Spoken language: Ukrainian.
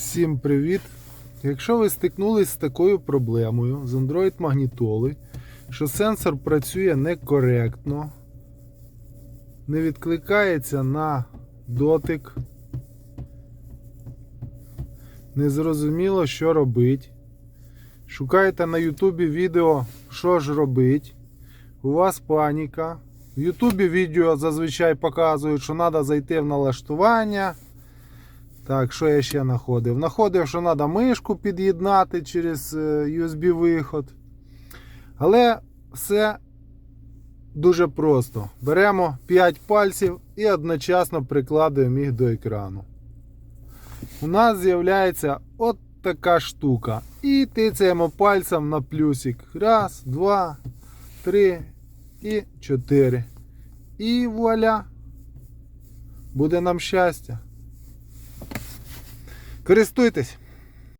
Всім привіт! Якщо ви стикнулись з такою проблемою з Android магнітолою, що сенсор працює некоректно, не відкликається на дотик, незрозуміло, що робить. Шукаєте на Ютубі відео, що ж робить. У вас паніка. В Ютубі відео зазвичай показують, що треба зайти в налаштування. Так, що я ще знаходив? Находив, що треба мишку під'єднати через е, USB-виход. Але все дуже просто. Беремо 5 пальців і одночасно прикладуємо їх до екрану. У нас з'являється от така штука. І тицяємо пальцем на плюсик. Раз, два, три і чотири. І вуаля! Буде нам щастя. Користуйтесь!